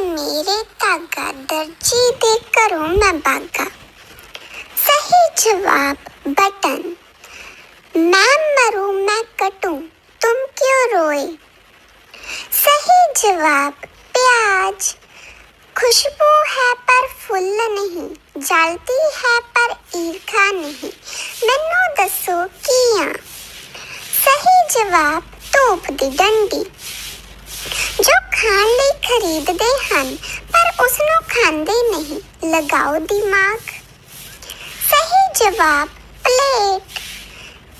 मेरे धागा दर्जी दे घरों मैं बागा सही जवाब, बटन। मैं मरूं, मैं कटूं, तुम क्यों रोए? सही जवाब, प्याज। खुशबू है पर फुल नहीं, जलती है पर ईर्खा नहीं। मैनू दसो किया। सही जवाब धूप दी डंडी। जो ਖਾਣ ਲਈ ਖਰੀਦਦੇ ਹਨ, ਪਰ ਉਸ ਨੂੰ ਖਾਂਦੇ ਨਹੀਂ। ਲਗਾਓ ਦਿਮਾਗ। ਸਹੀ ਜਵਾਬ, ਪਲੇਟ।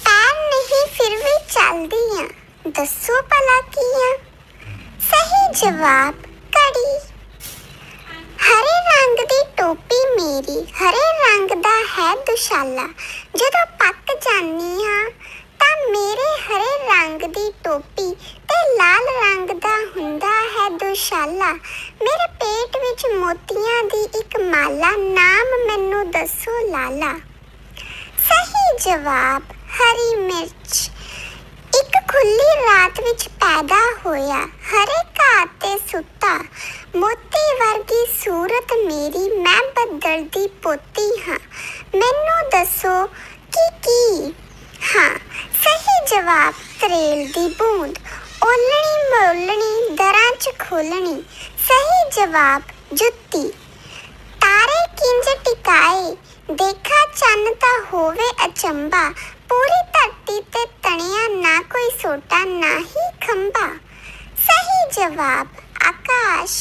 ਪੈਰ ਨਹੀਂ, ਫਿਰ ਵੀ ਚੱਲਦੀ ਆ ਦੱਸੋ ਭਲਾ ਕੀ ਆ? ਸਹੀ ਜਵਾਬ ਕੜੀ ਹਰੇ ਰੰਗ ਦੀ ਟੋਪੀ ਮੇਰੀ, ਹਰੇ ਰੰਗ ਦਾ ਹੈ ਦੁਸ਼ਾਲਾ। ਜਦੋਂ ਪੱਕ ਜਾਂਦੀ ਹਾਂ, ਤਾਂ ਮੇਰੇ ਹਰੇ ਰੰਗ ਦੀ ਟੋਪੀ ਲਾਲ ਰੰਗ ਦਾ ਹੁੰਦਾ ਹੈ ਦੁਸ਼ਾਲਾ। ਮੇਰੇ ਪੇਟ ਵਿੱਚ ਮੋਤੀਆਂ ਦੀ ਇੱਕ ਮਾਲਾ, ਨਾਮ ਮੈਨੂੰ ਦੱਸੋ ਲਾਲਾ। ਸਹੀ ਜਵਾਬ, ਹਰੀ ਮਿਰਚ। ਇੱਕ ਖੁੱਲੀ ਰਾਤ ਵਿੱਚ ਪੈਦਾ ਹੋਇਆ, ਹਰੇ ਘਾਹ ਤੇ ਸੁੱਤਾ। ਮੋਤੀ ਵਰਗੀ ਸੂਰਤ ਮੇਰੀ, ਮੈਂ ਬੱਦਲ ਦੀ ਪੋਤੀ ਹਾਂ। ਮੈਨੂੰ ਦੱਸੋ ਕੀ ਕੀ? ਹਾਂ, ਸਹੀ ਜਵਾਬ, ਤਰੇਲ ਦੀ ਬੂੰਦ। ਓਲਣੀ ਮੋਲਣੀ ਦਰਾਂ ਚ ਖੋਲਣੀ, ਸਹੀ ਜਵਾਬ ਜੁੱਤੀ। ਤਾਰੇ ਕਿੰਜ ਟਿਕਾਏ, ਦੇਖਾ ਚੰਨ ਤਾਂ ਹੋਵੇ ਅਚੰਬਾ, ਪੂਰੀ ਧਰਤੀ ਤੇ ਤਣਿਆ ਨਾ ਕੋਈ ਸੋਟਾ, ਨਾ ਹੀ ਖੰਭਾ। ਸਹੀ ਜਵਾਬ ਆਕਾਸ਼।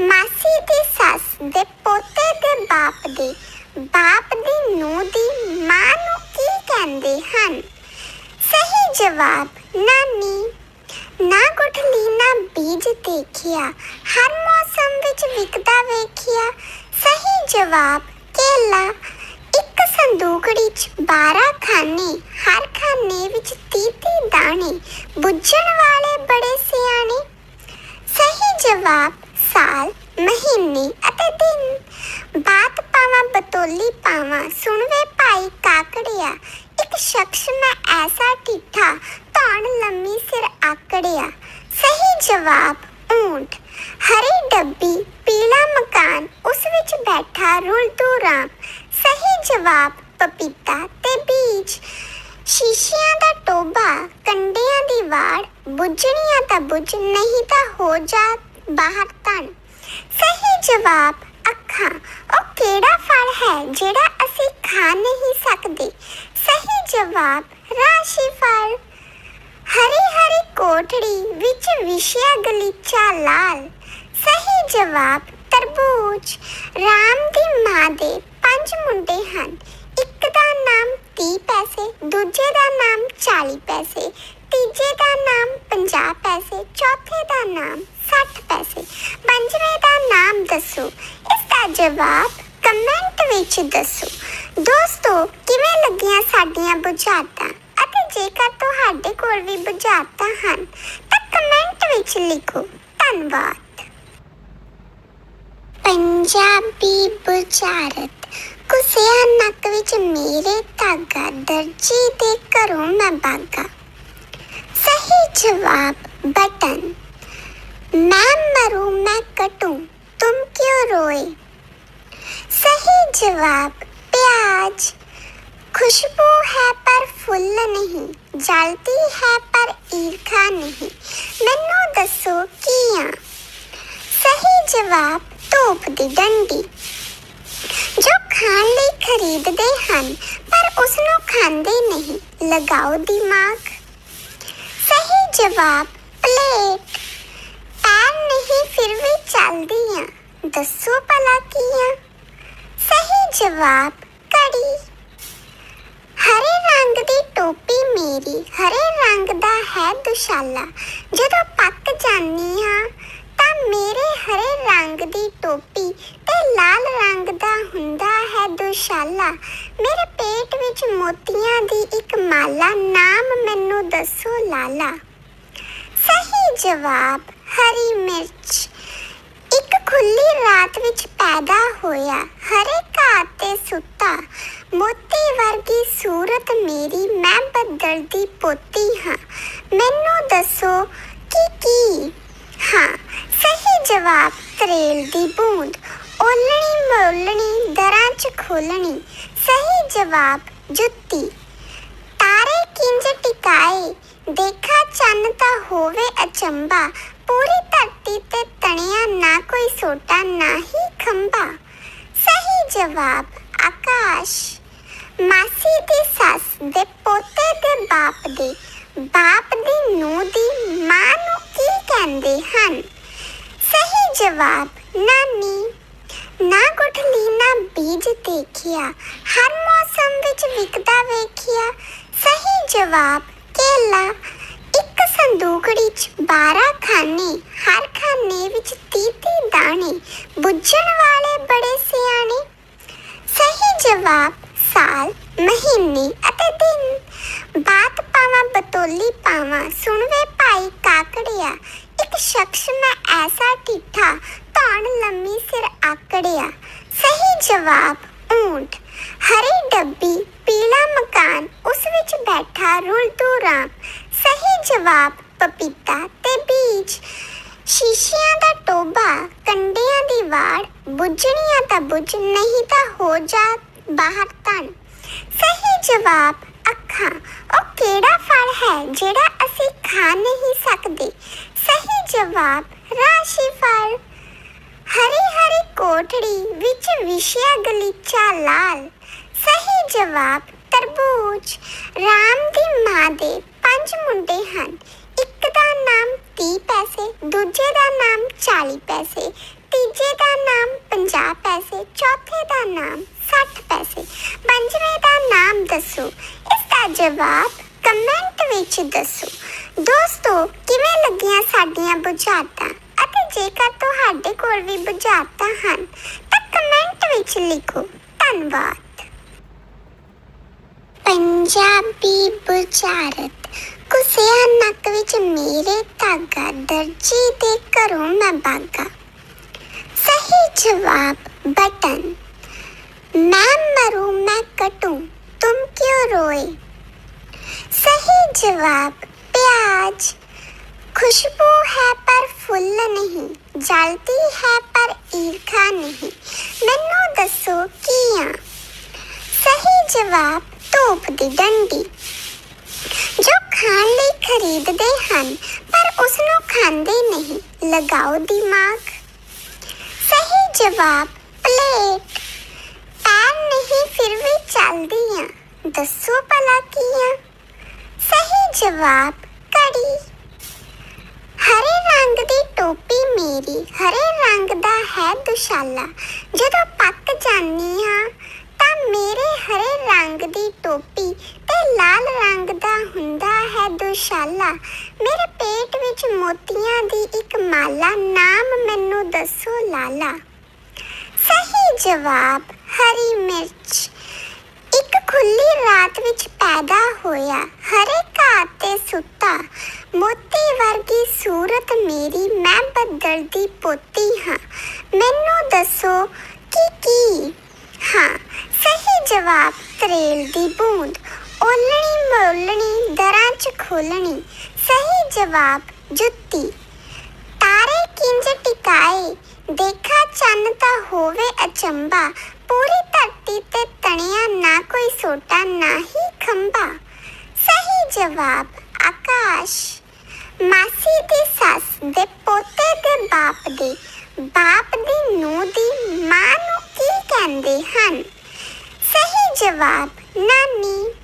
ਮਾਸੀ ਦੀ ਸੱਸ ਦੇ ਪੋਤੇ ਦੇ ਬਾਪ ਦੇ, ਬਾਪ ਦੀ ਨੂੰ ਦੀ ਮਾਂ ਨੂੰ ਕੀ ਕਹਿੰਦੇ ਹਨ? ਸਹੀ ਜਵਾਬ, ਨਾਨੀ। ਨਾ ਗੁਠਲੀ ਨਾ ਬੀਜ ਦੇਖਿਆ, ਹਰ ਮੌਸਮ ਵਿੱਚ ਵਿਕਦਾ ਵੇਖਿਆ। ਸਹੀ ਜਵਾਬ, ਕੇਲਾ। ਇੱਕ ਸੰਦੂਕੜੀ 'ਚ 12 ਖਾਨੇ, ਹਰ ਖਾਨੇ ਵਿੱਚ 30 ਦਾਣੇ, ਬੁੱਝਣ ਵਾਲੇ ਬੜੇ ਸਿਆਣੇ। ਸਹੀ ਜਵਾਬ, ਸਾਲ, ਮਹੀਨੇ ਅਤੇ ਦਿਨ। ਬਾਤ ਪਾਵਾਂ ਬਤੋਲੀ ਪਾਵਾਂ, ਸੁਣਵੇ ਭਾਈ ਕਾਕੜਿਆ। ਇੱਕ ਸ਼ਖਸ ਮੈਂ ਐਸਾ ਠਿੱਠਾ ਧੌਣ ਲੰਮੀ ਸਿਰ ਸਹੀ ਜਵਾਬ ਊਂਟ ਹਰੀ ਡੱਬੀ ਪੀਲਾ ਮਕਾਨ ਉਸ ਵਿੱਚ ਬੈਠਾ ਰੁਲਦੂ ਰਾਮ ਸਹੀ ਜਵਾਬ ਪਪੀਤਾ ਤੇ ਬੀਜ ਸ਼ੀਸ਼ਿਆਂ ਦਾ ਟੋਬਾ ਕੰਡਿਆਂ ਦੀ ਵਾੜ ਬੁੱਝਣੀਆਂ ਤਾਂ ਬੁੱਝ ਨਹੀਂ ਤਾਂ ਹੋ ਜਾ ਬਾਹਰ ਤਣ ਸਹੀ ਜਵਾਬ ਅੱਖਾਂ ਉਹ ਕਿਹੜਾ ਫਲ ਹੈ ਜਿਹੜਾ ਅਸੀਂ ਖਾ ਨਹੀਂ ਸਕਦੇ ਸਹੀ ਜਵਾਬ ਰਾਸ਼ੀ ਫਲ ਹਰੀ ਹਰੀ ਕੋਠੜੀ ਵਿੱਚ ਵਿਸ਼ਿਆ ਗਲੀਚਾ ਲਾਲ। ਸਹੀ ਜਵਾਬ, ਤਰਬੂਜ। ਰਾਮ ਦੀ ਮਾਂ ਦੇ ਪੰਜ ਮੁੰਡੇ ਹਨ। ਇੱਕ ਦਾ ਨਾਮ 30 ਪੈਸੇ, ਦੂਜੇ ਦਾ ਨਾਮ 40 ਪੈਸੇ, ਤੀਜੇ ਦਾ ਨਾਮ 50 ਪੈਸੇ, ਚੌਥੇ ਦਾ ਨਾਮ 60 ਪੈਸੇ। ਪੰਜਵੇਂ ਦਾ ਨਾਮ ਦੱਸੋ। ਇਸ ਦਾ ਜਵਾਬ ਕਮੈਂਟ ਵਿੱਚ ਦੱਸੋ। ਦੋਸਤੋ, ਕਿਵੇਂ ਲੱਗੀਆਂ ਸਾਡੀਆਂ ਬੁਝਾਰਤਾਂ ਅਤੇ ਜੇਕਰ ਤੁਹਾਡੇ ਕੋਲ ਵੀ ਬੁਝਾਰਤਾਂ ਹਨ ਤਾਂ ਕਮੈਂਟ ਵਿੱਚ ਲਿਖੋ ਧੰਨਵਾਦ ਪੰਜਾਬੀ ਬੁਝਾਰਤ ਕੁਸਿਆ ਨੱਕ ਵਿੱਚ ਮੇਰੇ ਧਾਗਾ ਦਰਜੀ ਦੇ ਘਰੋਂ ਮੈਂ ਬਾਗਾ ਸਹੀ ਜਵਾਬ ਬਟਨ मैं मरूं मैं कटूं तुम क्यों रोए सही जवाब प्याज खुशबू है पर ਫੁੱਲ ਨਹੀਂ ਜਲਦੀ ਹੈ ਪਰ ਈਰਖਾ ਨਹੀਂ ਮੈਨੂੰ ਦੱਸੋ ਕੀ ਆ ਸਹੀ ਜਵਾਬ ਧੂਪ ਦੀ ਡੰਡੀ ਜੋ ਖਾਣ ਲਈ ਖਰੀਦਦੇ ਹਨ ਪਰ ਉਸ ਨੂੰ ਖਾਂਦੇ ਨਹੀਂ ਲਗਾਓ ਦਿਮਾਗ ਸਹੀ ਜਵਾਬ ਪਲੇਟ ਪੈਰ ਨਹੀਂ ਫਿਰ ਵੀ ਚੱਲਦੀ ਆ ਦੱਸੋ ਭਲਾ ਕੀ ਆ ਸਹੀ ਜਵਾਬ ਕੜੀ ਹਰੇ ਰੰਗ ਦੀ ਟੋਪੀ ਮੇਰੀ, ਹਰੇ ਰੰਗ ਦਾ ਹੈ ਦੁਸ਼ਾਲਾ। ਜਦੋਂ ਪੱਕ ਜਾਂਦੀ ਹਾਂ, ਤਾਂ ਮੇਰੇ ਹਰੇ ਰੰਗ ਦੀ ਟੋਪੀ ਤੇ ਲਾਲ ਰੰਗ ਦਾ ਹੁੰਦਾ ਹੈ ਦੁਸ਼ਾਲਾ। ਮੇਰੇ ਪੇਟ ਵਿੱਚ ਮੋਤੀਆਂ ਦੀ ਇੱਕ ਮਾਲਾ, ਨਾਮ ਮੈਨੂੰ ਦੱਸੋ ਲਾਲਾ। ਸਹੀ ਜਵਾਬ, ਹਰੀ ਮਿਰਚ। ਇੱਕ ਖੁੱਲੀ ਰਾਤ ਵਿੱਚ ਪੈਦਾ ਹੋਇਆ, ਹਰੇ ਘਾਹ ਤੇ ਸੁੱਤਾ। ਮੋਤੀ ਵਰਗੀ ਸੂਰਤ ਮੇਰੀ, ਮੈਂ ਬੱਦਲ ਦੀ ਪੋਤੀ ਹਾਂ। ਮੈਨੂੰ ਦੱਸੋ ਕੀ ਕੀ? ਹਾਂ, ਸਹੀ ਜਵਾਬ, ਤਰੇਲ ਦੀ ਬੂੰਦ। ਓਲਣੀ ਮੋਲਣੀ, ਦਰਾਂ ਚ ਖੋਲਣੀ। ਸਹੀ ਜਵਾਬ, ਜੁੱਤੀ। ਤਾਰੇ ਕਿੰਜ ਟਿਕਾਏ? ਦੇਖਾ ਚੰਨ ਤਾਂ ਹੋਵੇ ਅਚੰਬਾ। ਪੂਰੀ ਧਰਤੀ ਤੇ ਤਣਿਆ ਨਾ ਕੋਈ ਸੋਟਾ, ਨਾ ਹੀ ਖੰਭਾ। ਸਹੀ ਜਵਾਬ, ਆਕਾਸ਼। ਮਾਸੀ ਦੀ ਸੱਸ ਦੇ ਪੋਤੇ ਦੇ ਬਾਪ ਦੇ। ਬਾਪ ਦੀ ਨੂੰਹ ਦੀ ਮਾਂ ਨੂੰ ਕੀ ਕਹਿੰਦੇ ਹਨ? ਸਹੀ ਜਵਾਬ, ਨਾਨੀ। ਨਾ ਗੁਠਲੀ, ਨਾ ਬੀਜ ਦੇਖਿਆ। ਹਰ ਮੌਸਮ ਵਿੱਚ ਵਿਕਦਾ ਵੇਖਿਆ। ਸਹੀ ਜਵਾਬ, ਕੇਲਾ। ਇੱਕ ਸੰਦੂਕੜੀ 'ਚ 12 ਖਾਨੇ, ਹਰ ਖਾਨੇ ਵਿੱਚ 30 ਦਾਣੇ। ਬੁੱਝਣ ਵਾਲੇ ਬੜੇ ਸਿਆਣੇ। ਸਹੀ ਜਵਾਬ ਸਾਲ, ਮਹੀਨੇ ਅਤੇ ਦਿਨ। ਬਾਤ ਪਾਵਾਂ, ਬਤੋਲੀ ਪਾਵਾਂ ਸੁਣ ਭਾਈ ਕਾਕੜਿਆ। ਇੱਕ ਸ਼ਖਸ ਮੈਂ ਐਸਾ ਠਿੱਠਾ ਧੌਣ ਲੰਮੀ ਸਿਰ ਆਕੜਿਆ। ਸਹੀ ਜਵਾਬ ਊਂਟ ਹਰੀ ਡੱਬੀ, ਪੀਲਾ ਮਕਾਨ, ਉਸ ਵਿੱਚ ਬੈਠਾ ਰੁਲਦੂ ਰਾਮ। ਸਹੀ ਜਵਾਬ, ਪਪੀਤਾ ਤੇ ਬੀਜ। ਸ਼ੀਸ਼ਿਆਂ ਦਾ ਟੋਬਾ ਕੰਡਿਆਂ ਦੀ ਵਾੜ, ਬੁੱਝਣੀਆਂ ਤਾਂ ਬੁੱਝ, ਨਹੀਂ ਤਾਂ ਹੋ ਜਾ ਬਾਹਰ ਤਣ ਸਹੀ ਜਵਾਬ, ਅੱਖਾਂ। ਉਹ ਕਿਹੜਾ ਫਲ ਹੈ ਜਿਹੜਾ ਅਸੀਂ ਖਾ ਨਹੀਂ ਸਕਦੇ? ਸਹੀ ਜਵਾਬ, ਰਾਸ਼ੀ ਫਲ। ਹਰੀ ਹਰੀ ਕੋਠੜੀ ਵਿੱਚ ਵਿਸ਼ਿਆ ਗਲੀਚਾ ਲਾਲ। ਸਹੀ ਜਵਾਬ, ਤਰਬੂਜ। ਰਾਮ ਦੀ ਮਾਂ ਦੇ ਪੰਜ ਮੁੰਡੇ ਹਨ। ਇੱਕ ਦਾ ਨਾਮ 30 ਪੈਸੇ, ਦੂਜੇ ਦਾ ਨਾਮ 40 ਪੈਸੇ, ਤੀਜੇ ਦਾ ਨਾਮ 50 ਪੈਸੇ, ਚੌਥੇ ਦਾ ਨਾਮ 60 ਪੈਸੇ। ਪੰਜਵੇਂ ਦਾ ਨਾਮ ਦੱਸੋ। ਇਸ ਦਾ ਜਵਾਬ ਕਮੈਂਟ ਵਿੱਚ ਦੱਸੋ। ਦੋਸਤੋ, ਕਿਵੇਂ ਲੱਗੀਆਂ ਸਾਡੀਆਂ ਬੁਝਾਰਤਾਂ ਅਤੇ ਜੇਕਰ ਤੁਹਾਡੇ ਕੋਲ ਵੀ ਬੁਝਾਰਤਾਂ ਹਨ, ਤਾਂ ਕਮੈਂਟ ਵਿੱਚ ਲਿਖੋ। ਧੰਨਵਾਦ। ਪੰਜਾਬੀ ਬੁਝਾਰਤ। ਕੁਸਿਆ ਨੱਕ ਵਿੱਚ ਮੇਰੇ ਧਾਗਾ, ਦਰਜੀ ਦੇ ਘਰੋਂ ਮੈਂ ਬਾਗਾ ਸਹੀ ਜਵਾਬ, ਬਟਨ। मैं मरूं मैं कटूं तुम क्यों रोए सही जवाब प्याज खुशबू है पर फुल नहीं जलती है पर ईर्खा नहीं मैनू दसो किया सही जवाब ਧੂਪ ਦੀ ਡੰਡੀ ਜੋ ਖਾਣ ਲਈ ਖਰੀਦਦੇ ਹਨ ਪਰ ਉਸ ਨੂੰ ਖਾਂਦੇ ਨਹੀਂ ਲਗਾਓ ਦਿਮਾਗ ਸਹੀ ਜਵਾਬ ਪਲੇਟ ਪੈਰ ਨਹੀਂ ਫਿਰ ਵੀ ਚੱਲਦੀਆਂ ਦੱਸੋ ਭਲਾ ਕੀਆਂ ਸਹੀ ਜਵਾਬ ਕੜੀ ਹਰੇ ਰੰਗ ਦੀ ਟੋਪੀ ਮੇਰੀ ਹਰੇ ਰੰਗ ਦਾ ਹੈ ਦੁਸ਼ਾਲਾ ਜਦੋਂ ਪੱਕ ਜਾਂਦੀ ਹਾਂ ਤਾਂ ਮੇਰੇ ਹਰੇ ਰੰਗ ਦੀ ਟੋਪੀ ਤੇ ਲਾਲ ਰੰਗ ਦਾ ਹੁੰਦਾ ਹੈ ਦੁਸ਼ਾਲਾ ਮੇਰੇ ਪੇਟ ਵਿੱਚ ਮੋਤੀਆਂ ਦੀ ਇੱਕ ਮਾਲਾ ਨਾਮ ਮੈਨੂੰ ਦੱਸੋ ਲਾਲਾ ਸਹੀ ਜਵਾਬ, ਹਰੀ ਮਿਰਚ। ਇੱਕ ਖੁੱਲੀ ਰਾਤ ਵਿੱਚ ਪੈਦਾ ਹੋਇਆ, ਹਰੇ ਘਾਹ ਤੇ ਸੁੱਤਾ, ਮੋਤੀ ਵਰਗੀ ਸੂਰਤ ਮੇਰੀ, ਮੈਂ ਬੱਦਲ ਦੀ ਪੋਤੀ ਹਾਂ। ਮੈਨੂੰ ਦੱਸੋ ਕੀ ਕੀ? ਹਾਂ, ਸਹੀ ਜਵਾਬ, ਤਰੇਲ ਦੀ ਬੂੰਦ। ਓਲਣੀ ਮੋਲਣੀ, ਦਰਾਂ ਚ ਖੋਲਣੀ। ਸਹੀ ਜਵਾਬ, ਜੁੱਤੀ ਤਾਰੇ ਕਿੰਜ ਟਿਕਾਏ ਦੇਖਾ ਚੰਨ ਤਾਂ ਹੋਵੇ ਪੂਰੀ ਧਰਤੀ ਤੇ ਤਣਿਆ ਨਾ ਕੋਈ ਸੋਟਾ, ਨਾ ਹੀ ਖੰਭਾ। ਸਹੀ ਜਵਾਬ, ਆਕਾਸ਼। ਮਾਸੀ ਦੀ ਸੱਸ ਦੇ ਪੋਤੇ ਦੇ ਬਾਪ ਦੇ। ਬਾਪ ਦੀ ਨੂੰਹ ਦੀ ਮਾਂ ਨੂੰ ਕੀ ਕਹਿੰਦੇ ਹਨ? ਸਹੀ ਜਵਾਬ, ਨਾਨੀ।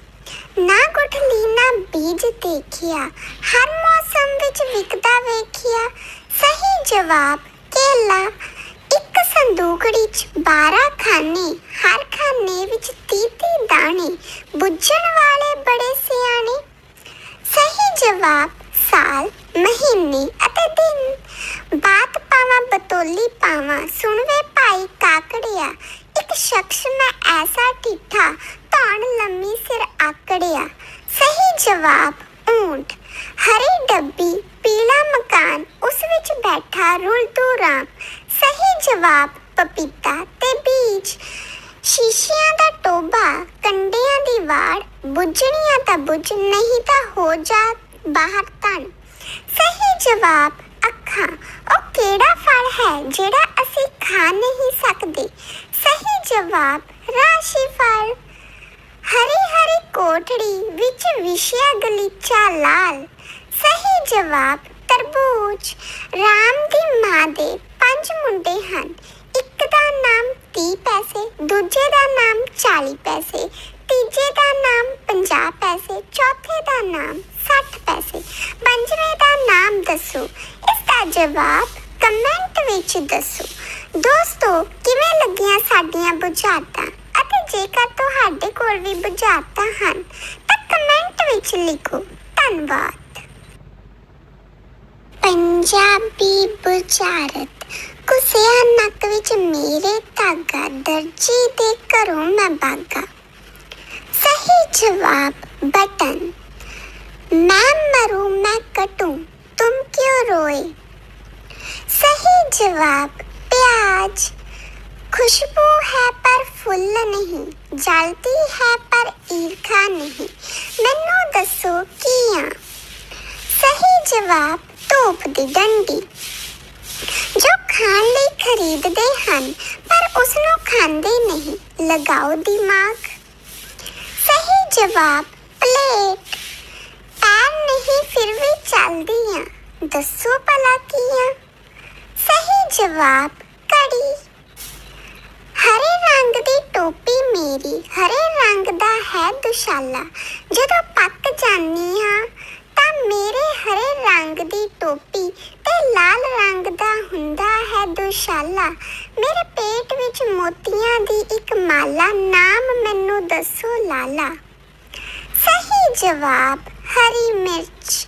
ਨਾ ਗੁਠਲੀ, ਨਾ ਬੀਜ ਦੇਖਿਆ। ਹਰ ਮੌਸਮ ਵਿੱਚ ਵਿਕਦਾ ਵੇਖਿਆ। ਸਹੀ ਜਵਾਬ, ਕੇਲਾ। ਇੱਕ ਸੰਦੂਕੜੀ 'ਚ 12 ਖਾਨੇ, ਹਰ ਖਾਨੇ ਵਿੱਚ 30 ਦਾਣੇ, ਬੁੱਝਣ ਵਾਲੇ ਬੜੇ ਸਿਆਣੇ। ਸਹੀ ਜਵਾਬ, ਸਾਲ, ਮਹੀਨੇ ਅਤੇ ਦਿਨ। ਬਾਤ ਪਾਵਾਂ, ਬਤੋਲੀ ਪਾਵਾਂ, ਸੁਣਵੇ ਭਾਈ ਕਾਕੜਿਆ। ਇੱਕ ਸ਼ਖਸ ਮੈਂ ਐਸਾ ਠਿੱਠਾ ਧੌਣ ਲੰਮੀ ਸਿਰ ਆਕੜਿਆ। ਸਹੀ ਜਵਾਬ ਊਂਟ ਹਰੀ ਡੱਬੀ, ਪੀਲਾ ਮਕਾਨ, ਉਸ ਵਿੱਚ ਬੈਠਾ ਰੁਲਦੂ ਰਾਮ। ਸਹੀ ਜਵਾਬ, ਪਪੀਤਾ ਤੇ ਬੀਜ। ਸ਼ੀਸ਼ਿਆਂ ਦਾ ਟੋਬਾ ਕੰਡਿਆਂ ਦੀ ਵਾੜ, ਬੁੱਝਣੀਆਂ ਤਾਂ ਬੁੱਝ, ਨਹੀਂ ਤਾਂ ਹੋ ਜਾ ਬਾਹਰ ਤਣ ਸਹੀ ਜਵਾਬ, ਅੱਖਾਂ। ਉਹ ਕਿਹੜਾ ਫਲ ਹੈ ਜਿਹੜਾ ਅਸੀਂ ਖਾ ਨਹੀਂ ਸਕਦੇ? ਸਹੀ ਜਵਾਬ ਰਾਸ਼ੀਫਲ ਹਰੀ ਹਰੀ ਕੋਠੜੀ ਵਿੱਚ ਵਿਸ਼ਿਆ ਗਲੀਚਾ ਲਾਲ। ਸਹੀ ਜਵਾਬ, ਤਰਬੂਜ। ਰਾਮ ਦੀ ਮਾਂ ਦੇ ਪੰਜ ਮੁੰਡੇ ਹਨ। ਇੱਕ ਦਾ ਨਾਮ 30 ਪੈਸੇ, ਦੂਜੇ ਦਾ ਨਾਮ 40 ਪੈਸੇ, ਤੀਜੇ ਦਾ ਨਾਮ 50 ਪੈਸੇ, ਚੌਥੇ ਦਾ ਨਾਮ 60 ਪੈਸੇ। ਪੰਜਵੇਂ ਦਾ ਨਾਮ ਦੱਸੋ। ਇਸ ਦਾ ਜਵਾਬ ਕਮੈਂਟ ਵਿੱਚ ਦੱਸੋ। ਦੋਸਤੋ, ਕਿਵੇਂ ਲੱਗੀਆਂ ਸਾਡੀਆਂ ਬੁਝਾਰਤਾਂ ਅਤੇ ਜੇਕਰ ਤੁਹਾਡੇ ਕੋਲ ਵੀ ਬੁਝਾਰਤਾਂ ਹਨ, ਤਾਂ ਕਮੈਂਟ ਵਿੱਚ ਲਿਖੋ। ਧੰਨਵਾਦ। ਪੰਜਾਬੀ ਬੁਝਾਰਤ ਕੁਸਿਆ ਨੱਕ ਵਿੱਚ ਮੇਰੇ ਧਾਗਾ ਦਰਜੀ ਦੇ ਘਰੋਂ ਮੈਂ ਬਾਗਾ ਸਹੀ ਜਵਾਬ ਬਟਨ मैं मरूं मैं कटूं तुम क्यों रोए सही जवाब प्याज खुशबू है पर फुल नहीं जलती है पर ईर्खा नहीं मैनू दसो किया सही जवाब ਧੂਪ ਦੀ ਡੰਡੀ। ਜੋ ਖਾਣ ਲਈ ਖਰੀਦਦੇ ਹਨ, ਪਰ ਉਸ ਨੂੰ ਖਾਂਦੇ ਨਹੀਂ। ਲਗਾਓ ਦਿਮਾਗ। ਸਹੀ ਜਵਾਬ, ਪਲੇਟ। ਪੈਰ ਨਹੀਂ, ਫਿਰ ਵੀ ਚੱਲਦੀਆਂ। ਦੱਸੋ ਭਲਾ ਕੀਆਂ ਸਹੀ ਜਵਾਬ ਕੜੀ ਹਰੇ ਰੰਗ ਦੀ ਟੋਪੀ ਮੇਰੀ, ਹਰੇ ਰੰਗ ਦਾ ਹੈ ਦੁਸ਼ਾਲਾ। ਜਦੋਂ ਪੱਕ ਜਾਂਦੀ ਹਾਂ ਤਾਂ ਮੇਰੇ ਹਰੇ ਰੰਗ ਦੀ ਟੋਪੀ ਤੇ ਲਾਲ ਰੰਗ ਦਾ ਹੁੰਦਾ ਹੈ ਦੁਸ਼ਾਲਾ। ਮੇਰੇ ਪੇਟ ਵਿੱਚ ਮੋਤੀਆਂ ਦੀ ਇੱਕ ਮਾਲਾ, ਨਾਮ ਮੈਨੂੰ ਦੱਸੋ ਲਾਲਾ। ਸਹੀ ਜਵਾਬ, ਹਰੀ ਮਿਰਚ।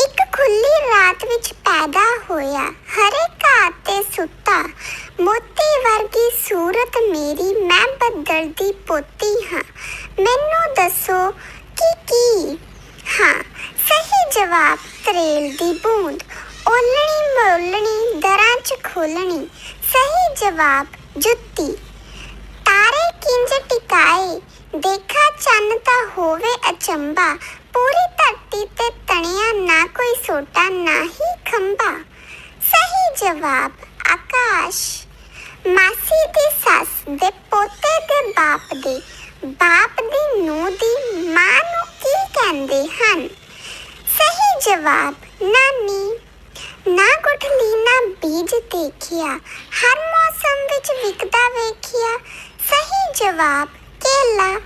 ਇੱਕ ਖੁੱਲੀ ਰਾਤ ਵਿੱਚ ਪੈਦਾ ਹੋਇਆ, ਹਰੇ ਘਾਹ ਤੇ ਸੁੱਤਾ। ਮੋਤੀ ਵਰਗੀ ਸੂਰਤ ਮੇਰੀ, ਮੈਂ ਬੱਦਲ ਦੀ ਪੋਤੀ ਹਾਂ। ਮੈਨੂੰ ਦੱਸੋ ਕਿ ਕੀ ਹਾਂ, ਸਹੀ ਜਵਾਬ, ਤਰੇਲ ਦੀ ਬੂੰਦ। ਓਲਣੀ ਮੋਲਣੀ, ਦਰਾਂ ਚ ਖੋਲਣੀ। ਸਹੀ ਜਵਾਬ, ਜੁੱਤੀ। ਤਾਰੇ ਕਿੰਜ ਟਿਕਾਏ? ਦੇਖਾ ਚੰਨ ਤਾਂ ਹੋਵੇ ਅਚੰਬਾ। ਪੂਰੀ ਧਰਤੀ ਤੇ ਤਣਿਆ ਨਾ ਕੋਈ ਸੋਟਾ, ਨਾ ਹੀ ਖੰਭਾ। ਸਹੀ ਜਵਾਬ, ਆਕਾਸ਼। ਮਾਸੀ ਦੀ ਸੱਸ ਦੇ ਪੋਤੇ ਦੇ ਬਾਪ ਦੇ ਬਾਪ ਦੀ ਨੂੰਹ ਦੀ ਮਾਂ ਨੂੰ ਕੀ ਕਹਿੰਦੇ ਹਨ? ਸਹੀ ਜਵਾਬ, ਨਾਨੀ। ਨਾ ਗੁਠਲੀ, ਨਾ ਬੀਜ ਦੇਖਿਆ। ਹਰ ਮੌਸਮ ਵਿੱਚ ਵਿਕਦਾ ਵੇਖਿਆ। ਸਹੀ ਜਵਾਬ, ਕੇਲਾ।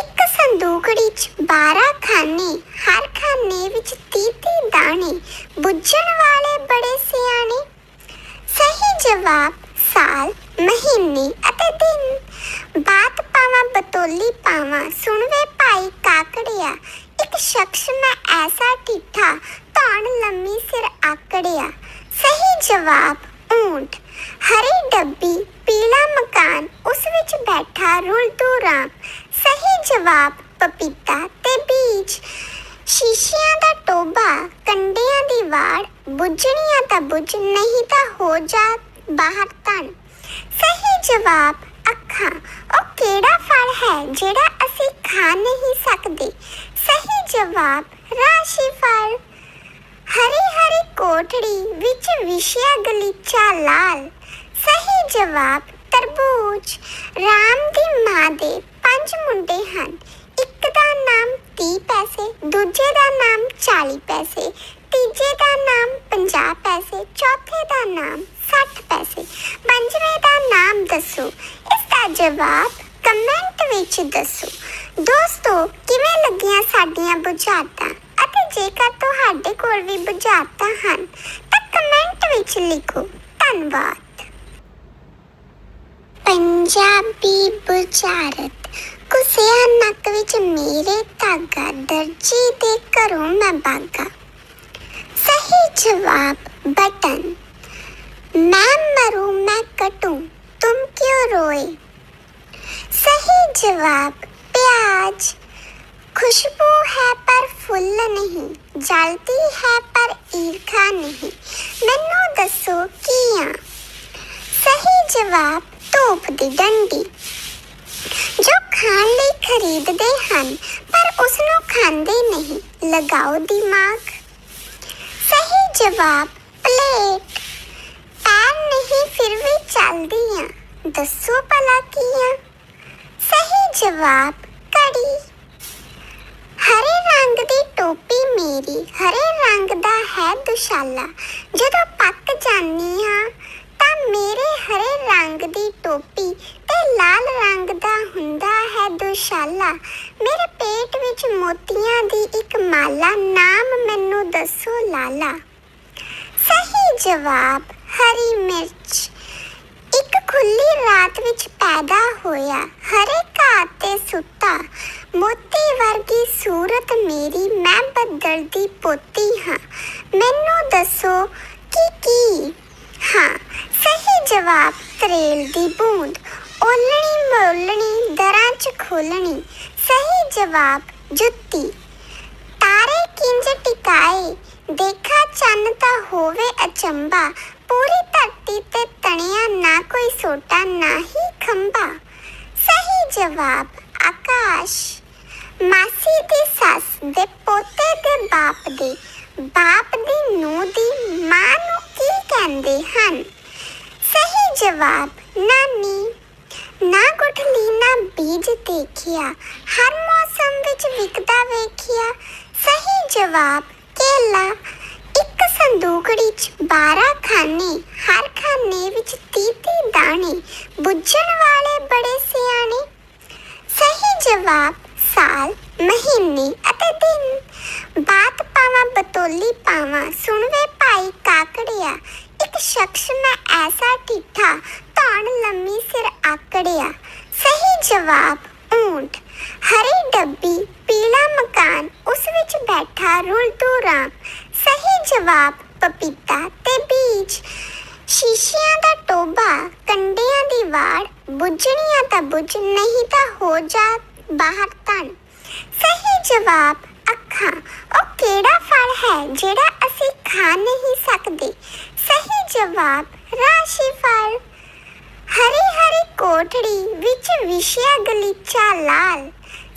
ਇੱਕ ਸੰਦੂਕੜੀ 'ਚ 12 ਖਾਨੇ, ਹਰ ਖਾਨੇ ਵਿੱਚ 30 ਦਾਣੇ। ਬੁੱਝਣ ਵਾਲੇ ਬੜੇ ਸਿਆਣੇ। ਸਹੀ ਜਵਾਬ, ਸਾਲ ਮਹੀਨੇ ਅਤੇ ਦਿਨ। ਬਾਤ ਪਾਵਾਂ, ਬਤੋਲੀ ਪਾਵਾਂ। ਸੁਣ ਵੇ ਭਾਈ ਕਾਕੜਿਆ, ਇੱਕ ਸ਼ਖਸ ਮੈਂ ਐਸਾ ਠਿੱਠਾ ਧੌਣ ਲੰਮੀ ਸਿਰ ਆਕੜਿਆ। ਸਹੀ ਜਵਾਬ ਊਂਟ ਹਰੀ ਡੱਬੀ, ਪੀਲਾ ਮਕਾਨ, ਉਸ ਵਿੱਚ ਬੈਠਾ ਰੁਲਤੂ ਰਾਮ। ਸਹੀ ਜਵਾਬ, ਪਪੀਤਾ ਤੇ ਬੀਜ। ਸ਼ੀਸ਼ਿਆਂ ਦਾ ਟੋਬਾ ਕੰਡਿਆਂ ਦੀ ਵਾੜ। ਬੁੱਝਣੀਆਂ ਤਾਂ ਬੁੱਝ, ਨਹੀਂ ਤਾਂ ਹੋ ਜਾ ਬਾਹਰ ਤਣ ਸਹੀ ਜਵਾਬ, ਅੱਖਾਂ। ਉਹ ਕਿਹੜਾ ਫਲ ਹੈ ਜਿਹੜਾ ਅਸੀਂ ਖਾ ਨਹੀਂ ਸਕਦੇ? ਸਹੀ ਜਵਾਬ, ਰਾਸ਼ੀ ਫਲ। ਹਰੀ ਹਰੀ ਕੋਠੜੀ ਵਿੱਚ ਵਿਸ਼ਿਆ ਗਲੀਚਾ ਲਾਲ। ਸਹੀ ਜਵਾਬ, ਤਰਬੂਜ। ਰਾਮ ਦੀ ਮਾਂ ਦੇ ਪੰਜ ਮੁੰਡੇ ਹਨ। ਇੱਕ ਦਾ ਨਾਮ 30 ਪੈਸੇ, ਦੂਜੇ ਦਾ ਨਾਮ 40 ਪੈਸੇ, ਤੀਜੇ ਦਾ ਨਾਮ 50 ਪੈਸੇ, ਚੌਥੇ ਦਾ ਨਾਮ 60 ਪੈਸੇ। ਪੰਜਵੇਂ ਦਾ ਨਾਮ ਦੱਸੋ। ਇਸ ਦਾ ਜਵਾਬ ਕਮੈਂਟ ਵਿੱਚ ਦੱਸੋ। ਦੋਸਤੋ, ਕਿਵੇਂ ਲੱਗੀਆਂ ਸਾਡੀਆਂ ਬੁਝਾਰਤਾਂ ਅਤੇ ਜੇਕਰ ਤੁਹਾਡੇ ਕੋਲ ਵੀ ਬੁਝਾਰਤਾਂ ਹਨ, ਤਾਂ ਕਮੈਂਟ ਵਿੱਚ ਲਿਖੋ। ਧੰਨਵਾਦ। ਪੰਜਾਬੀ ਬੁਝਾਰਤ। ਕੁਸਿਆ ਨੱਕ ਵਿੱਚ ਮੇਰੇ ਧਾਗਾ, ਦਰਜੀ ਦੇ ਘਰੋਂ ਮੈਂ ਬਾਗਾ ਸਹੀ ਜਵਾਬ, ਬਟਨ। मैं मरूं मैं कटूं तुम क्यों रोए सही जवाब प्याज खुशबू है पर फुल नहीं जलती है पर ईर्खा नहीं मैनू दसो किया सही जवाब ਧੂਪ ਦੀ ਡੰਡੀ ਜੋ ਖਾਣ ਲਈ ਖਰੀਦਦੇ ਹਨ ਪਰ ਉਸ ਨੂੰ ਖਾਂਦੇ ਨਹੀਂ ਲਗਾਓ ਦਿਮਾਗ ਸਹੀ ਜਵਾਬ ਪਲੇਟ ਪੈਰ ਦੱਸੋ ਭਲਾ ਕੀਆਂ ਸਹੀ ਜਵਾਬ ਕੜੀ ਹਰੇ ਰੰਗ ਦੀ ਟੋਪੀ ਮੇਰੀ, ਹਰੇ ਰੰਗ ਦਾ ਹੈ ਦੁਸ਼ਾਲਾ। ਜਦੋਂ ਪੱਕ ਜਾਂਦੀ ਹਾਂ ਤਾਂ ਮੇਰੇ ਹਰੇ ਰੰਗ ਦੀ ਟੋਪੀ ਤੇ ਲਾਲ ਰੰਗ ਦਾ ਹੁੰਦਾ ਹੈ ਦੁਸ਼ਾਲਾ। ਮੇਰੇ ਪੇਟ ਵਿੱਚ ਮੋਤੀਆਂ ਦੀ ਇੱਕ ਮਾਲਾ, ਨਾਮ ਮੈਨੂੰ ਦੱਸੋ, ਲਾਲਾ। ਸਹੀ ਜਵਾਬ ਹਰੀ ਮਿਰਚ। ਇੱਕ ਖੁੱਲੀ ਰਾਤ ਵਿੱਚ ਪੈਦਾ ਹੋਇਆ, ਹਰੇ ਘਾਹ ਤੇ ਸੁੱਤਾ, ਮੋਤੀ ਵਰਗੀ ਸੂਰਤ ਮੇਰੀ, ਮੈਂ ਬੱਦਲ ਦੀ ਪੋਤੀ ਹਾਂ। ਮੈਨੂੰ ਦੱਸੋ ਕਿ ਕੀ? ਹਾਂ, ਸਹੀ ਜਵਾਬ, ਤਰੇਲ ਦੀ ਬੂੰਦ। ਓਲਣੀ ਮੋਲਣੀ, ਦਰਾਂ ਚ ਖੋਲਣੀ। ਸਹੀ ਜਵਾਬ, ਜੁੱਤੀ। ਤਾਰੇ ਕਿੰਜ ਟਿਕਾਏ? ਦੇਖਾ ਚੰਨ ਤਾਂ ਹੋਵੇ ਅਚੰਬਾ। ਪੂਰੀ ਧਰਤੀ ਤੇ ਤਣਿਆ ਨਾ ਕੋਈ ਸੋਟਾ, ਨਾ ਹੀ ਖੰਭਾ। ਸਹੀ ਜਵਾਬ, ਆਕਾਸ਼। ਮਾਸੀ ਦੀ ਸੱਸ ਦੇ ਪੋਤੇ ਦੇ ਬਾਪ ਦੇ। ਬਾਪ ਦੀ ਨੂੰਹ ਦੀ ਮਾਂ ਨੂੰ ਕੀ ਕਹਿੰਦੇ ਹਨ? ਸਹੀ ਜਵਾਬ, ਨਾਨੀ। ਨਾ ਗੁਠਲੀ, ਨਾ ਬੀਜ ਦੇਖਿਆ। ਹਰ ਮੌਸਮ ਵਿੱਚ ਵਿਕਦਾ ਵੇਖਿਆ। ਸਹੀ ਜਵਾਬ, ਕੇਲਾ। ਇੱਕ ਸੰਦੂਕੜੀ 'ਚ 12 ਖਾਨੇ, ਹਰ ਖਾਨੇ ਵਿੱਚ 30 ਦਾਣੇ, ਬੁੱਝਣ ਵਾਲੇ ਬੜੇ ਸਿਆਣੇ। ਸਹੀ ਜਵਾਬ, ਸਾਲ, ਮਹੀਨੇ ਅਤੇ ਦਿਨ। ਬਾਤ ਪਾਵਾਂ, ਬਤੋਲੀ ਪਾਵਾਂ ਸੁਣ ਭਾਈ ਕਾਕੜਿਆ। ਇੱਕ ਸ਼ਖਸ ਮੈਂ ਐਸਾ ਠਿੱਠਾ ਧੌਣ ਲੰਮੀ ਸਿਰ ਆਕੜਿਆ। ਸਹੀ ਜਵਾਬ ਊਂਟ ਹਰੀ ਡੱਬੀ, ਪੀਲਾ ਮਕਾਨ, ਉਸ ਵਿੱਚ ਬੈਠਾ ਰੁਲਤੂ ਰਾਮ ਸਹੀ ਜਵਾਬ, ਪਪੀਤਾ ਤੇ ਬੀਜ। ਸ਼ੀਸ਼ਿਆਂ ਦਾ ਟੋਬਾ ਕੰਡਿਆਂ ਦੀ ਵਾੜ, ਬੁੱਝਣੀਆਂ ਤਾਂ ਬੁੱਝ, ਨਹੀਂ ਤਾਂ ਹੋ ਜਾ ਬਾਹਰ ਤਣ ਸਹੀ ਜਵਾਬ, ਅੱਖਾਂ। ਉਹ ਕਿਹੜਾ ਫਲ ਹੈ ਜਿਹੜਾ ਅਸੀਂ ਖਾ ਨਹੀਂ ਸਕਦੇ? ਸਹੀ ਜਵਾਬ, ਰਾਸ਼ੀ ਫਲ। ਹਰੀ ਹਰੀ ਕੋਠੜੀ ਵਿੱਚ ਵਿਸ਼ਿਆ ਗਲੀਚਾ ਲਾਲ।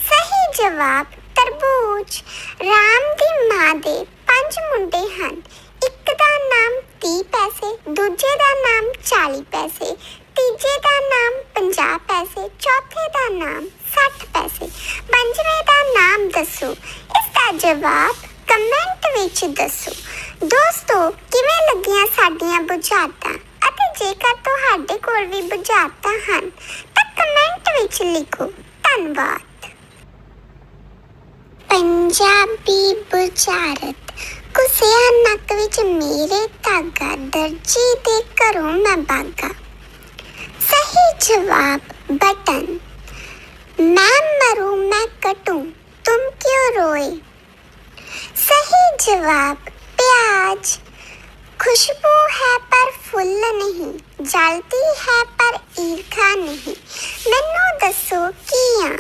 ਸਹੀ ਜਵਾਬ, ਤਰਬੂਜ। ਰਾਮ ਦੀ ਮਾਂ ਦੇ ਪੰਜ ਮੁੰਡੇ ਹਨ। ਇੱਕ ਦਾ ਨਾਮ 30 ਪੈਸੇ, ਦੂਜੇ ਦਾ ਨਾਮ 40 ਪੈਸੇ, ਤੀਜੇ ਦਾ ਨਾਮ 50 ਪੈਸੇ, ਚੌਥੇ ਦਾ ਨਾਮ 60 ਪੈਸੇ। ਪੰਜਵੇਂ ਦਾ ਨਾਮ ਦੱਸੋ। ਇਸ ਦਾ ਜਵਾਬ ਕਮੈਂਟ ਵਿੱਚ ਦੱਸੋ। ਦੋਸਤੋ, ਕਿਵੇਂ ਲੱਗੀਆਂ ਸਾਡੀਆਂ ਬੁਝਾਰਤਾਂ ਅਤੇ ਜੇਕਰ ਤੁਹਾਡੇ ਕੋਲ ਵੀ ਬੁਝਾਰਤਾਂ ਹਨ, ਤਾਂ ਕਮੈਂਟ ਵਿੱਚ ਲਿਖੋ। ਧੰਨਵਾਦ। ਪੰਜਾਬੀ ਬੁਝਾਰਤ। ਕੁਸਿਆ ਨੱਕ ਵਿੱਚ ਮੇਰੇ ਧਾਗਾ ਦਰਜੀ ਦੇ ਘਰੋਂ ਮੈਂ ਬਾਗਾ ਸਹੀ ਜਵਾਬ, ਬਟਨ। ਮੈਂ ਮਰੂ, ਮੈਂ ਕਟੂ, ਤੁਮ ਕਿਉਂ ਰੋਏ? ਸਹੀ ਜਵਾਬ, ਪਿਆਜ। खुशबू है पर फुੱਲ नहीं जलती है पर ईर्खा नहीं ਮੈਨੂੰ ਦੱਸੋ ਕੀ ਆ?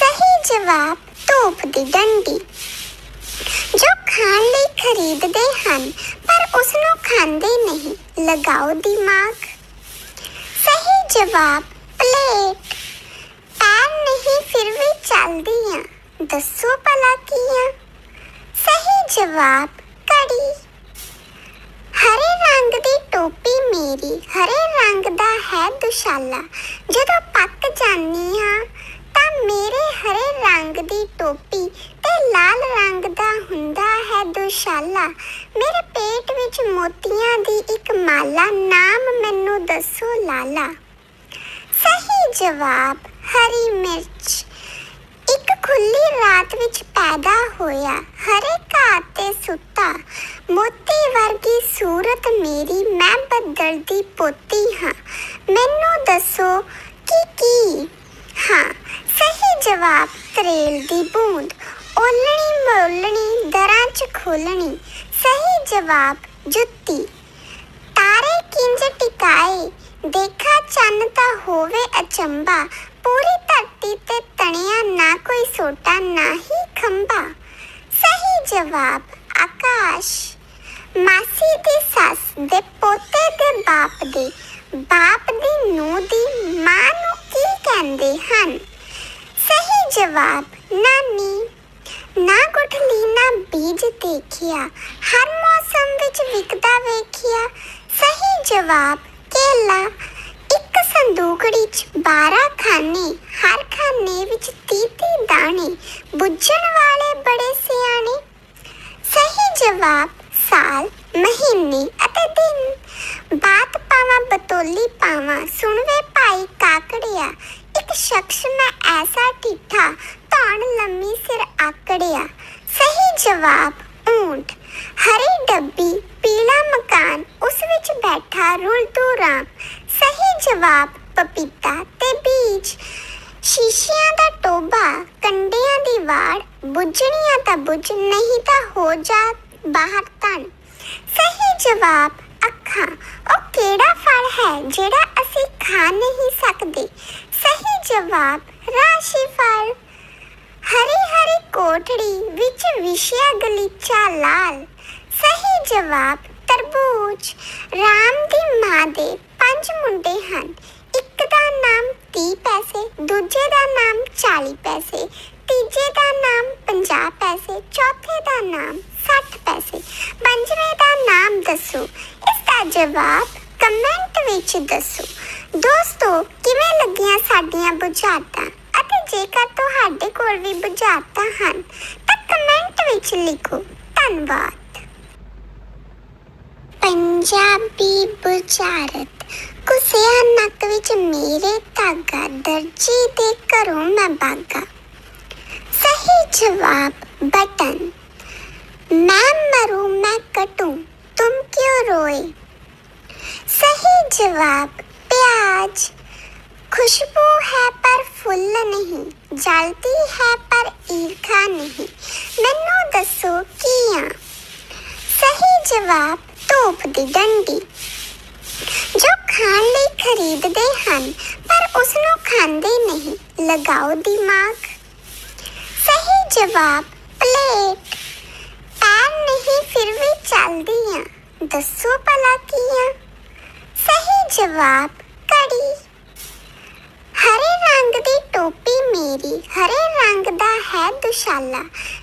ਸਹੀ ਜਵਾਬ, ਧੂਪ ਦੀ ਡੰਡੀ। ਖਾਣ ਲਈ ਖਰੀਦਦੇ ਹਨ, ਪਰ ਉਸ ਨੂੰ ਖਾਂਦੇ ਨਹੀਂ। ਲਗਾਓ ਦਿਮਾਗ। ਸਹੀ ਜਵਾਬ, ਪਲੇਟ। ਪੈਰ ਨਹੀਂ, ਫਿਰ ਵੀ ਚੱਲਦੀਆਂ। ਦੱਸੋ ਭਲਾ ਕੀ ਆ? ਸਹੀ ਜਵਾਬ, ਕੜੀ। ਹਰੇ ਰੰਗ ਦੀ ਟੋਪੀ ਮੇਰੀ, ਹਰੇ ਰੰਗ ਦਾ ਹੈ ਦੁਸ਼ਾਲਾ। ਜਦੋਂ ਪੱਕ ਜਾਂਦੀ ਹਾਂ ਤਾਂ ਮੇਰੇ ਹਰੇ ਰੰਗ ਦੀ ਟੋਪੀ ਤੇ ਲਾਲ ਰੰਗ ਦਾ ਹੁੰਦਾ ਹੈ ਦੁਸ਼ਾਲਾ। ਮੇਰੇ ਪੇਟ ਵਿੱਚ ਮੋਤੀਆਂ ਦੀ ਇੱਕ ਮਾਲਾ, ਨਾਮ ਮੈਨੂੰ ਦੱਸੋ ਲਾਲਾ। ਸਹੀ ਜਵਾਬ, ਹਰੀ ਮਿਰਚ। ਇੱਕ ਖੁੱਲੀ ਰਾਤ ਵਿੱਚ ਪੈਦਾ ਹੋਇਆ, ਹਰੇ ਘਾਹ ਤੇ ਸੁੱਤਾ। ਮੋਤੀ ਵਰਗੀ ਸੂਰਤ ਮੇਰੀ, ਮੈਂ ਬੱਦਲ ਦੀ ਪੋਤੀ ਹਾਂ। ਮੈਨੂੰ ਦੱਸੋ ਕਿ ਕੀ ਹਾਂ, ਸਹੀ ਜਵਾਬ, ਤਰੇਲ ਦੀ ਬੂੰਦ। ਓਲਣੀ ਮੋਲਣੀ, ਦਰਾਂ ਚ ਖੋਲਣੀ। ਸਹੀ ਜਵਾਬ, ਜੁੱਤੀ। ਤਾਰੇ ਕਿੰਜ ਟਿਕਾਏ? ਦੇਖਾ ਚੰਨ ਤਾਂ ਹੋਵੇ ਅਚੰਬਾ। ਪੂਰੀ ਧਰਤੀ ਤੇ ਤਣਿਆ ਨਾ ਕੋਈ ਸੋਟਾ, ਨਾ ਹੀ ਖੰਭਾ। ਸਹੀ ਜਵਾਬ, ਆਕਾਸ਼। ਮਾਸੀ ਦੀ ਸੱਸ ਦੇ ਪੋਤੇ ਦੇ ਬਾਪ ਦੀ ਬਾਪ ਦੀ ਨੂੰਹ ਦੀ ਮਾਂ ਨੂੰ ਕੀ ਕਹਿੰਦੇ ਹਨ? ਸਹੀ ਜਵਾਬ, ਨਾਨੀ। ਨਾ ਗੁਠਲੀ, ਨਾ ਬੀਜ ਦੇਖਿਆ। ਹਰ ਮੌਸਮ ਵਿੱਚ ਵਿਕਦਾ ਵੇਖਿਆ। ਸਹੀ ਜਵਾਬ, ਕੇਲਾ। ਇੱਕ ਸੰਦੂਕੜੀ 'ਚ 12 ਖਾਨੇ, ਹਰ ਖਾਨੇ ਵਿੱਚ 30 30 ਦਾਣੇ। ਬੁੱਝਣ ਵਾਲੇ ਬੜੇ ਸਿਆਣੇ। ਸਹੀ ਜਵਾਬ, ਸਾਲ। ਮਹੀਨੇ ਅਤੇ ਦਿਨ। ਬਾਤ ਪਾਵਾਂ, ਬਤੋਲੀ ਪਾਵਾਂ। ਸੁਣ ਵੇ ਭਾਈ ਕਾਕੜਿਆ, ਇੱਕ ਸ਼ਖਸ ਮੈਂ ਐਸਾ ਠਿੱਠਾ ਧੌਣ ਲੰਮੀ ਸਿਰ ਆਕੜਿਆ। ਸਹੀ ਜਵਾਬ ਊਂਟ ਹਰੀ ਡੱਬੀ, ਪੀਲਾ ਮਕਾਨ, ਉਸ ਵਿੱਚ ਬੈਠਾ ਰੁਲਤੂ ਰਾਮ। ਸਹੀ ਜਵਾਬ, ਪਪੀਤਾ ਤੇ ਬੀਜ। ਸ਼ੀਸ਼ਿਆਂ ਦਾ ਟੋਬਾ ਕੰਡਿਆਂ ਦੀ ਵਾੜ। ਬੁੱਝਣੀਆਂ ਤਾਂ ਬੁੱਝ, ਨਹੀਂ ਤਾਂ ਹੋ ਜਾ ਬਾਹਰ ਤਣ ਸਹੀ ਜਵਾਬ, ਅੱਖਾਂ। ਉਹ ਕਿਹੜਾ ਫਲ ਹੈ ਜਿਹੜਾ ਅਸੀਂ ਖਾ ਨਹੀਂ ਸਕਦੇ? ਸਹੀ ਜਵਾਬ, ਰਾਸ਼ੀ ਫਲ। ਹਰੀ ਹਰੀ ਕੋਠੜੀ ਵਿੱਚ ਵਿਸ਼ਿਆ ਗਲੀਚਾ ਲਾਲ। ਸਹੀ ਜਵਾਬ, ਤਰਬੂਜ। ਰਾਮ ਦੀ ਮਾਂ ਦੇ ਪੰਜ ਮੁੰਡੇ ਹਨ। ਇੱਕ ਦਾ ਨਾਮ 30 ਪੈਸੇ, ਦੂਜੇ ਦਾ ਨਾਮ 40 ਪੈਸੇ। ਤੀਜੇ ਦਾ ਨਾਮ 50 ਪੈਸੇ, ਚੌਥੇ ਦਾ ਨਾਮ 60 ਪੈਸੇ। ਪੰਜਵੇਂ ਦਾ ਨਾਮ ਦੱਸੋ। ਇਸ ਦਾ ਜਵਾਬ ਕਮੈਂਟ ਵਿੱਚ ਦੱਸੋ। ਦੋਸਤੋ, ਕਿਵੇਂ ਲੱਗੀਆਂ ਸਾਡੀਆਂ ਬੁਝਾਰਤਾਂ ਅਤੇ ਜੇਕਰ ਤੁਹਾਡੇ ਕੋਲ ਵੀ ਬੁਝਾਰਤਾਂ ਹਨ, ਤਾਂ ਕਮੈਂਟ ਵਿੱਚ ਲਿਖੋ। ਧੰਨਵਾਦ। ਪੰਜਾਬੀ ਬੁਝਾਰਤ। ਕੁਸਿਆ ਨੱਕ ਵਿੱਚ ਮੇਰੇ ਧਾਗਾ, ਦਰਜੀ ਦੇ ਘਰੋਂ ਮੈਂ ਬਾਗਾ सही जवाब, बटन। मैं मरूं, मैं कटूं, तुम क्यों रोए? सही जवाब, प्याज। खुशबू है पर ਫੁੱਲ ਨਹੀਂ ਜਲਦੀ ਹੈ ਪਰ ਈਰਖਾ ਨਹੀਂ ਮੈਨੂੰ ਦੱਸੋ ਕੀ ਆ ਸਹੀ ਜਵਾਬ ਧੂਪ ਦੀ ਡੰਡੀ ਜੋ ਖਾਣ ਲਈ ਖਰੀਦਦੇ ਹਨ, ਪਰ ਉਸ ਨੂੰ ਖਾਂਦੇ ਨਹੀਂ, ਲਗਾਓ ਦਿਮਾਗ। ਸਹੀ ਜਵਾਬ, ਪਲੇਟ। ਪੈਰ ਨਹੀਂ ਫਿਰ ਵੀ ਚੱਲਦੀ ਆ ਦੱਸੋ ਭਲਾ ਕੀ ਆ? ਸਹੀ ਜਵਾਬ, ਕੜੀ। ਹਰੇ ਰੰਗ ਦੀ ਟੋਪੀ ਮੇਰੀ, ਹਰੇ ਰੰਗ ਦਾ ਹੈ ਦੁਸ਼ਾਲਾ।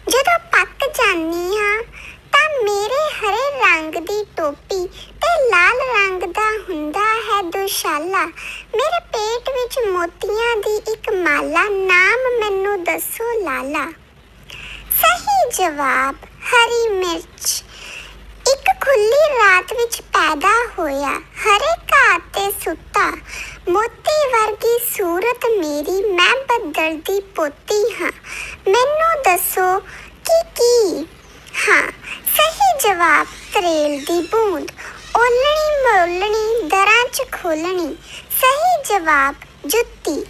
ਜਦੋਂ ਪੱਕ ਜਾਂਦੀ ਹਾਂ ਤਾਂ ਮੇਰੇ ਹਰੇ ਰੰਗ ਦੀ ਟੋਪੀ ਲਾਲ ਰੰਗ ਦਾ ਹੁੰਦਾ ਹੈ ਦੁਸ਼ਾਲਾ। ਮੇਰੇ ਪੇਟ ਵਿੱਚ ਮੋਤੀਆਂ ਦੀ ਇੱਕ ਮਾਲਾ। ਨਾਮ ਮੈਨੂੰ ਦੱਸੋ, ਲਾਲਾ। ਸਹੀ ਜਵਾਬ, ਹਰੀ ਮਿਰਚ। ਇੱਕ ਖੁੱਲੀ ਰਾਤ ਵਿੱਚ ਪੈਦਾ ਹੋਇਆ। ਹਰੇ ਘਾਹ ਤੇ ਸੁੱਤਾ। ਮੋਤੀ ਵਰਗੀ ਸੂਰਤ ਮੇਰੀ। ਮੈਂ ਬੱਦਲ ਦੀ ਪੋਤੀ ਹਾਂ। ਮੈਨੂੰ ਦੱਸੋ ਕਿ ਕੀ? ਹਾਂ, ਸਹੀ ਜਵਾਬ, ਤਰੇਲ ਦੀ ਬੂੰਦ। ਓਲਣੀ ਮੋਲਣੀ, ਦਰਾਂ ਚ ਖੋਲਣੀ, ਸਹੀ ਜਵਾਬ ਜੁੱਤੀ।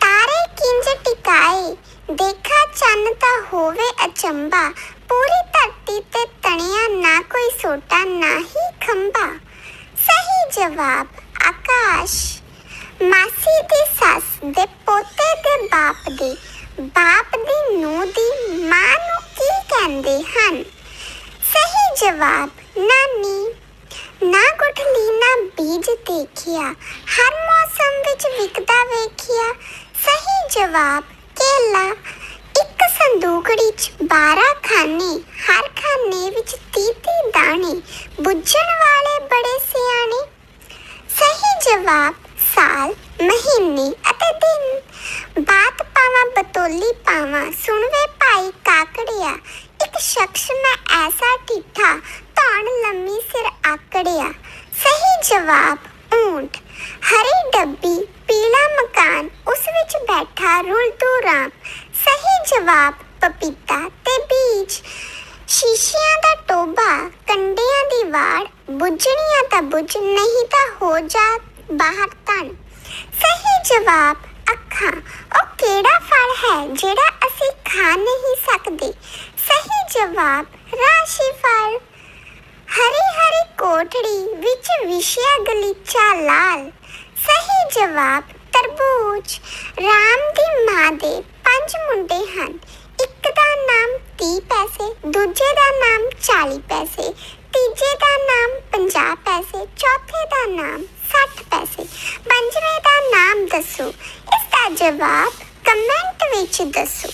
ਤਾਰੇ ਕਿੰਜ ਟਿਕਾਏ, ਦੇਖਾ ਚੰਨ ਤਾਂ ਹੋਵੇ ਅਚੰਬਾ, ਪੂਰੀ ਧਰਤੀ ਤੇ ਤਣਿਆ ਨਾ ਕੋਈ ਸੋਟਾ, ਨਾ ਹੀ ਖੰਭਾ। ਸਹੀ ਜਵਾਬ, ਆਕਾਸ਼। ਮਾਸੀ ਦੀ ਸੱਸ ਦੇ ਪੋਤੇ ਦੇ ਬਾਪ ਦੇ, ਬਾਪ ਦੀ ਨੂੰ ਦੀ ਮਾਂ ਨੂੰ ਕੀ ਕਹਿੰਦੇ ਹਨ? ਸਹੀ ਜਵਾਬ, ਨਾਨੀ। ਨਾ ਗੁਠਲੀ ਨਾ ਬੀਜ ਦੇਖਿਆ, ਹਰ ਮੌਸਮ ਵਿੱਚ ਵਿਕਦਾ ਵੇਖਿਆ, ਸਹੀ ਜਵਾਬ ਕੇਲਾ। ਇੱਕ ਸੰਦੂਕੜੀ 'ਚ 12 ਖਾਨੇ, ਹਰ ਖਾਨੇ ਵਿੱਚ 30 30 ਦਾਣੇ, ਬੁੱਝਣ ਵਾਲੇ ਬੜੇ ਸਿਆਣੇ। ਸਹੀ ਜਵਾਬ ਸਾਲ, ਮਹੀਨੇ ਅਤੇ ਦਿਨ। ਬਾਤ ਪਾਵਾਂ ਬਤੋਲੀ ਪਾਵਾਂ, ਸੁਣਵੇ ਭਾਈ ਕਾਕੜਿਆ, ਇੱਕ ਸ਼ਖਸ ਮੈਂ ਐਸਾ ਠਿੱਠਾ ਧੌਣ ਲੰਮੀ ਸਿਰ ਆਕੜਿਆ। ਸਹੀ ਜਵਾਬ ਊਂਟ ਹਰੀ ਡੱਬੀ, ਪੀਲਾ ਮਕਾਨ, ਉਸ ਵਿੱਚ ਬੈਠਾ ਰੁਲਤੂ ਰਾਮ। ਸਹੀ ਜਵਾਬ, ਪਪੀਤਾ ਤੇ ਬੀਜ। ਸ਼ੀਸ਼ਿਆਂ ਦਾ ਟੋਬਾ ਕੰਡਿਆਂ ਦੀ ਵਾੜ। ਬੁੱਝਣੀਆਂ ਤਾਂ ਬੁੱਝ, ਨਹੀਂ ਤਾਂ ਹੋ ਜਾ ਬਾਹਰ ਤਣ। ਸਹੀ ਜਵਾਬ, ਅੱਖਾਂ। ਉਹ ਕਿਹੜਾ ਫਲ ਹੈ ਜਿਹੜਾ ਅਸੀਂ ਖਾ ਨਹੀਂ ਸਕਦੇ? ਸਹੀ ਜਵਾਬ, ਰਾਸ਼ੀ ਫਲ। ਹਰੀ ਹਰੀ ਕੋਠੜੀ ਵਿੱਚ ਵਿਸ਼ਿਆ ਗਲੀਚਾ ਲਾਲ। ਸਹੀ ਜਵਾਬ, ਤਰਬੂਜ। ਰਾਮ ਦੀ ਮਾਂ ਦੇ ਪੰਜ ਮੁੰਡੇ ਹਨ। ਇੱਕ ਦਾ ਨਾਮ 30 ਪੈਸੇ, ਦੂਜੇ ਦਾ ਨਾਮ 40 ਪੈਸੇ, ਤੀਜੇ ਦਾ ਨਾਮ 50 ਪੈਸੇ, ਚੌਥੇ ਦਾ ਨਾਮ 60 ਪੈਸੇ। ਪੰਜਵੇਂ ਦਾ ਨਾਮ ਦੱਸੋ। ਇਸ ਦਾ ਜਵਾਬ ਕਮੈਂਟ ਵਿੱਚ ਦੱਸੋ।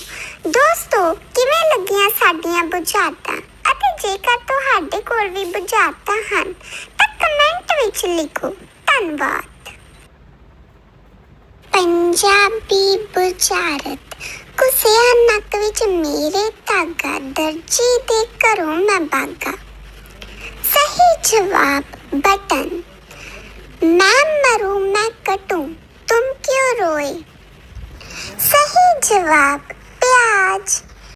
ਦੋਸਤੋ, ਕਿਵੇਂ ਲੱਗੀਆਂ ਸਾਡੀਆਂ ਬੁਝਾਰਤਾਂ ਅਤੇ ਜੇਕਰ ਤੁਹਾਡੇ ਕੋਲ ਵੀ ਬੁਝਾਰਤਾਂ ਹਨ ਤਾਂ ਕਮੈਂਟ ਵਿੱਚ ਲਿਖੋ ਧੰਨਵਾਦ ਪੰਜਾਬੀ ਬੁਝਾਰਤ ਕੁਸਿਆ ਨੱਕ ਵਿੱਚ ਮੇਰੇ ਧਾਗਾ ਦਰਜੀ ਦੇ ਘਰੋਂ ਮੈਂ ਭਾਗਾ ਸਹੀ ਜਵਾਬ ਬਟਨ मैं मरूं मैं कटूं तुम क्यों रोए सही जवाब प्याज